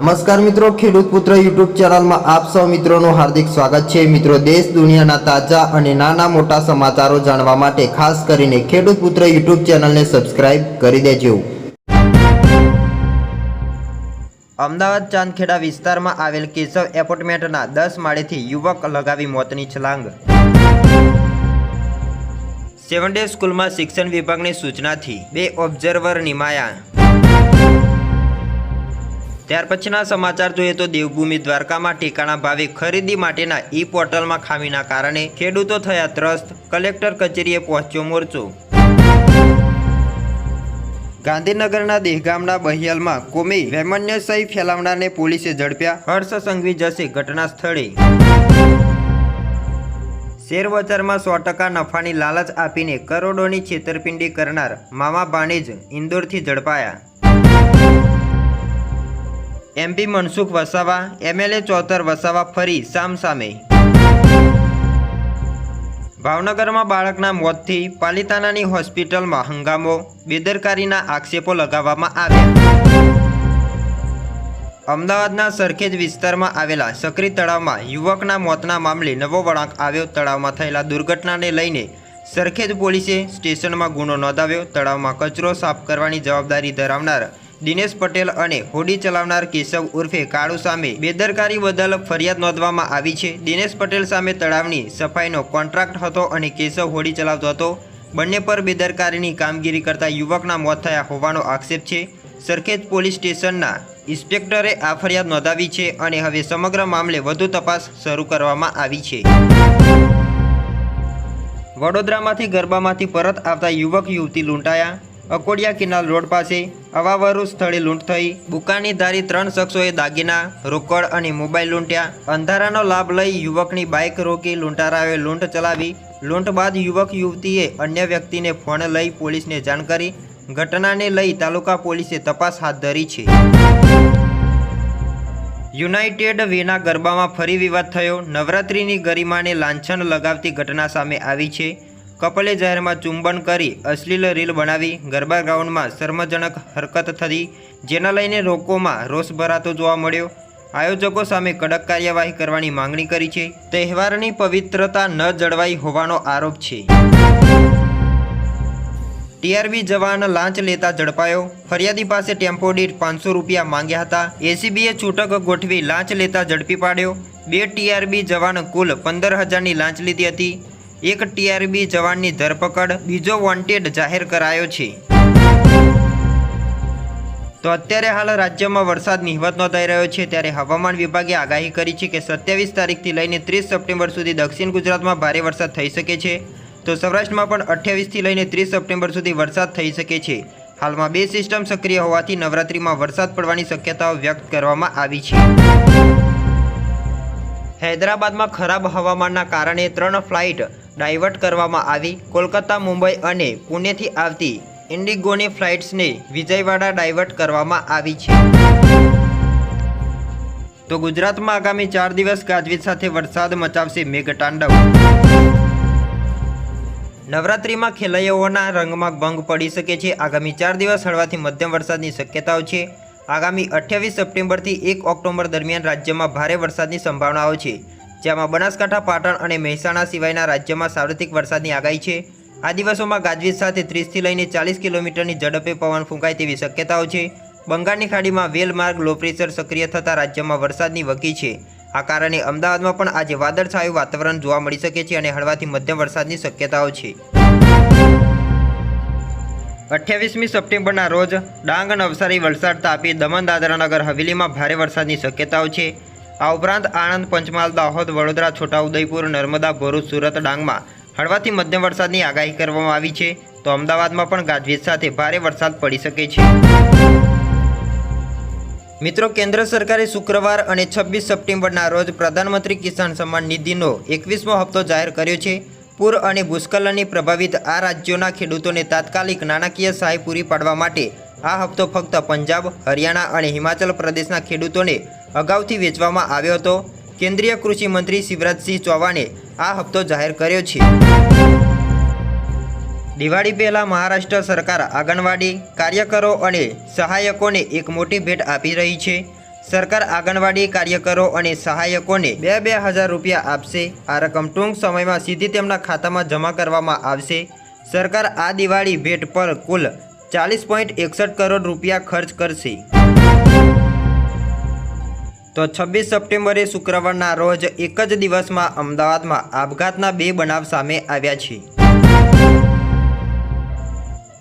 નમસ્કાર મિત્રો, ખેડૂત પુત્ર યુટ્યુબ ચેનલમાં આપ સૌ મિત્રોનું હાર્દિક સ્વાગત છે. મિત્રો, દેશ દુનિયાના તાજા અને નાના મોટા સમાચારો જાણવા માટે ખાસ કરીને ખેડૂત પુત્ર યુટ્યુબ ચેનલને સબસ્ક્રાઇબ કરી દેજો. અમદાવાદ ચાંદખેડા વિસ્તારમાં આવેલ કેશવ એપાર્ટમેન્ટના દસ માળેથી યુવક લગાવી મોતની છલાંગ. સેવન ડે સ્કૂલમાં શિક્ષણ વિભાગની સૂચનાથી બે ઓબ્ઝર્વર નિમાયા. ત્યાર પછીના સમાચાર જોઈએ તો દેવભૂમિ દ્વારકામાં ટેકાના ભાવે ખરીદી માટેના ઈ પોર્ટલમાં ખામીના કારણે ખેડૂતો થયા ત્રસ્ત. કલેક્ટર કચેરીએ પહોંચ્યો મોરચો. ગાંધીનગરના દેહગામના બહિયાલમાં કોમી વૈમનસ્ય ફેલાવનારને પોલીસે ઝડપ્યા. હર્ષ સંઘવી જશે ઘટના સ્થળે. શેરબજારમાં સો ટકા નફાની લાલચ આપીને કરોડોની છેતરપિંડી કરનાર મામા ભાણેજ ઇન્દોરથી ઝડપાયા. એમપી મનસુખ વસાવા એમએલએ ચોતર વસાવા ફરી સામસામે. ભાવનગરમાં બાળકના મોતથી પાલિતાનાની હોસ્પિટલમાં હંગામો, બેદરકારીના આક્ષેપો લગાવવામાં આવ્યા. અમદાવાદના સરખેજ વિસ્તારમાં આવેલા સક્રી તળાવમાં યુવકના મોતના મામલે નવો વળાંક આવ્યો. તળાવમાં થયેલા દુર્ઘટનાને લઈને સરખેજ પોલીસે સ્ટેશનમાં ગુનો નોંધાવ્યો. તળાવમાં કચરો સાફ કરવાની જવાબદારી ધરાવનાર દિનેશ પટેલ અને હોડી ચલાવનાર કેશવ ઉર્ફે કાળુ સામે બેદરકારી બદલ ફરિયાદ નોંધવામાં આવી છે. દિનેશ પટેલ સામે તળાવની સફાઈનો કોન્ટ્રાક્ટ હતો અને કેશવ હોડી ચલાવતો હતો. બંને પર બેદરકારીની કામગીરી કરતા યુવકના મોત થયા હોવાનો આક્ષેપ છે. સરખેજ પોલીસ સ્ટેશનના ઇન્સ્પેક્ટરે આ ફરિયાદ નોંધાવી છે અને હવે સમગ્ર મામલે વધુ તપાસ શરૂ કરવામાં આવી છે. વડોદરામાંથી ગરબામાંથી પરત આવતા યુવક યુવતી લૂંટાયા. અકોડિયા કિનાલ રોડ પાસે અવાવરું સ્થળે લૂંટ થઈ. બુકાની ધારી ત્રણ શખ્સોએ દાગીના, રોકડ અને મોબાઈલ લૂંટ્યા. અંધારાનો લાભ લઈ યુવકની બાઇક રોકી લૂંટારાઓએ લૂંટ ચલાવી. લૂંટ બાદ યુવક યુવતીએ અન્ય વ્યક્તિને ફોન લઈ પોલીસને જાણ કરી. ઘટનાને લઈ તાલુકા પોલીસે તપાસ હાથ ધરી છે. યુનાઇટેડ વેના ગરબામાં ફરી વિવાદ થયો. નવરાત્રિની ગરિમાને લાંછન લગાવતી ઘટના સામે આવી છે. કપલે જાહેરમાં ચુંબન કરી અશ્લીલ રીલ બનાવી. ગરબા ગ્રાઉન્ડમાં શર્મજનક હરકત થતી, જેના લઈને લોકોમાં રોષ ભરાતો જોવા મળ્યો. આયોજકો સામે કડક કાર્યવાહી કરવાની માંગણી કરી છે. તહેવારની પવિત્રતા ન જળવાઈ હોવાનો આરોપ છે. ટીઆરબી જવાન લાંચ લેતા ઝડપાયો. ફરિયાદી પાસે ટેમ્પો દીઠ પાંચસો રૂપિયા માંગ્યા હતા. એસીબીએ છૂટક ગોઠવી લાંચ લેતા ઝડપી પાડ્યો. બે ટીઆરબી જવાન કુલ પંદર હજારની લાંચ લીધી હતી. એક ટીઆરબી જવાનની ધરપકડ બીજો વોન્ટેડ જાહેર કરાયો છે. તો અત્યારે હાલ રાજ્યમાં વરસાદ નહિવત નોંધાઈ રહ્યો છે. ત્યારે હવામાન વિભાગે આગાહી કરી છે કે સત્યાવીસ તારીખથી લઈને ત્રીસ સપ્ટેમ્બર સુધી દક્ષિણ ગુજરાતમાં ભારે વરસાદ થઈ શકે છે. તો સૌરાષ્ટ્રમાં પણ અઠ્યાવીસથી લઈને ત્રીસ સપ્ટેમ્બર સુધી વરસાદ થઈ શકે છે. હાલમાં બે સિસ્ટમ સક્રિય હોવાથી નવરાત્રિમાં વરસાદ પડવાની શક્યતાઓ વ્યક્ત કરવામાં આવી છે. હૈદરાબાદમાં ખરાબ હવામાનના કારણે ત્રણ ફ્લાઇટ ડાયવર્ટ કરવામાં આવી. કોલકાતા, મુંબઈ અને પુણેથી આવતી ઇન્ડિગોની ફ્લાઇટ્સને વિજયવાડા ડાયવર્ટ કરવામાં આવી છે. તો ગુજરાતમાં આગામી ચાર દિવસ ગાજવીજ સાથે વરસાદ મચાવશે મેઘતાંડવ. નવરાત્રિમાં ખેલૈયાઓના રંગમાં ભંગ પડી શકે છે. આગામી ચાર દિવસ હળવાથી મધ્યમ વરસાદની શક્યતાઓ છે. આગામી અઠ્યાવીસ સપ્ટેમ્બરથી એક ઓક્ટોબર દરમિયાન રાજ્યમાં ભારે વરસાદની સંભાવનાઓ છે. જેમાં બનાસકાંઠા, પાટણ અને મહેસાણા સિવાયના રાજ્યમાં સાર્વત્રિક વરસાદની આગાહી છે. આ દિવસોમાં ગાજવીજ સાથે ત્રીસથી લઈને ચાલીસ કિલોમીટરની ઝડપે પવન ફૂંકાય તેવી શક્યતાઓ છે. બંગાળની ખાડીમાં વેલ માર્ગ, લો પ્રેશર સક્રિય થતાં રાજ્યમાં વરસાદની વકી છે. આ કારણે અમદાવાદમાં પણ આજે વાદળછાયું વાતાવરણ જોવા મળી શકે છે અને હળવાથી મધ્યમ વરસાદની શક્યતાઓ છે. અઠ્યાવીસમી સપ્ટેમ્બરના રોજ ડાંગ નવસારી વલસાડ તાપી દમણ દાદરાનગર હવેલીમાં ભારે વરસાદની શક્યતાઓ છે. આ ઉપરાંત આણંદ, પંચમહાલ, દાહોદ, વડોદરા, છોટાઉદેપુર, નર્મદા, ભરૂચ, સુરત, ડાંગમાં હળવાથી મધ્યમ વરસાદની આગાહી કરવામાં આવી છે. તો અમદાવાદમાં પણ ગાજવીજ સાથે ભારે વરસાદ પડી શકે છે. મિત્રો, કેન્દ્ર સરકારે શુક્રવાર અને છવ્વીસ સપ્ટેમ્બરના રોજ પ્રધાનમંત્રી કિસાન સન્માન નિધિનો એકવીસમો હપ્તો જાહેર કર્યો છે. પૂર અને ભૂસ્ખલનની પ્રભાવિત આ રાજ્યોના ખેડૂતોને તાત્કાલિક નાણાકીય સહાય પૂરી પાડવા માટે આ હપ્તો ફક્ત પંજાબ, હરિયાણા અને હિમાચલ પ્રદેશના ખેડૂતોને અગાઉથી વેચવામાં આવ્યો હતો. કેન્દ્રીય કૃષિ મંત્રી શિવરાજસિંહ ચૌહાણે આ હપ્તો જાહેર કર્યો છે. દિવાળી પહેલાં મહારાષ્ટ્ર સરકાર આંગણવાડી કાર્યકરો અને સહાયકોને એક મોટી ભેટ આપી રહી છે. સરકાર આંગણવાડી કાર્યકરો અને સહાયકોને બે બે હજાર રૂપિયા આપશે. આ રકમ ટૂંક સમયમાં સીધી તેમના ખાતામાં જમા કરવામાં આવશે. સરકાર આ દિવાળી ભેટ પર કુલ ચાલીસ પોઈન્ટ એકસઠ કરોડ રૂપિયા ખર્ચ કરશે. તો છવ્વીસ સપ્ટેમ્બરે શુક્રવારના રોજ એક જ દિવસમાં અમદાવાદમાં આપઘાતના બે બનાવ સામે આવ્યા છે.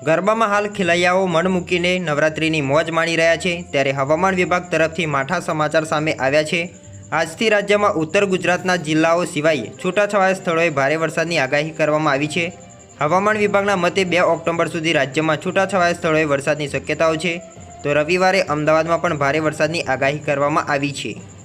ગરબામાં હાલ ખેલૈયાઓ મન મૂકીને નવરાત્રિની મોજ માણી રહ્યા છે, ત્યારે હવામાન વિભાગ તરફથી માઠા સમાચાર સામે આવ્યા છે. આજથી રાજ્યમાં ઉત્તર ગુજરાતના જિલ્લાઓ સિવાય છૂટાછવાયા સ્થળોએ ભારે વરસાદની આગાહી કરવામાં આવી છે. હવામાન વિભાગના મતે બે ઓક્ટોબર સુધી રાજ્યમાં છૂટાછવાયા સ્થળોએ વરસાદની શક્યતાઓ છે. તો રવિવારે અમદાવાદમાં પણ ભારે વરસાદની આગાહી કરવામાં આવી છે.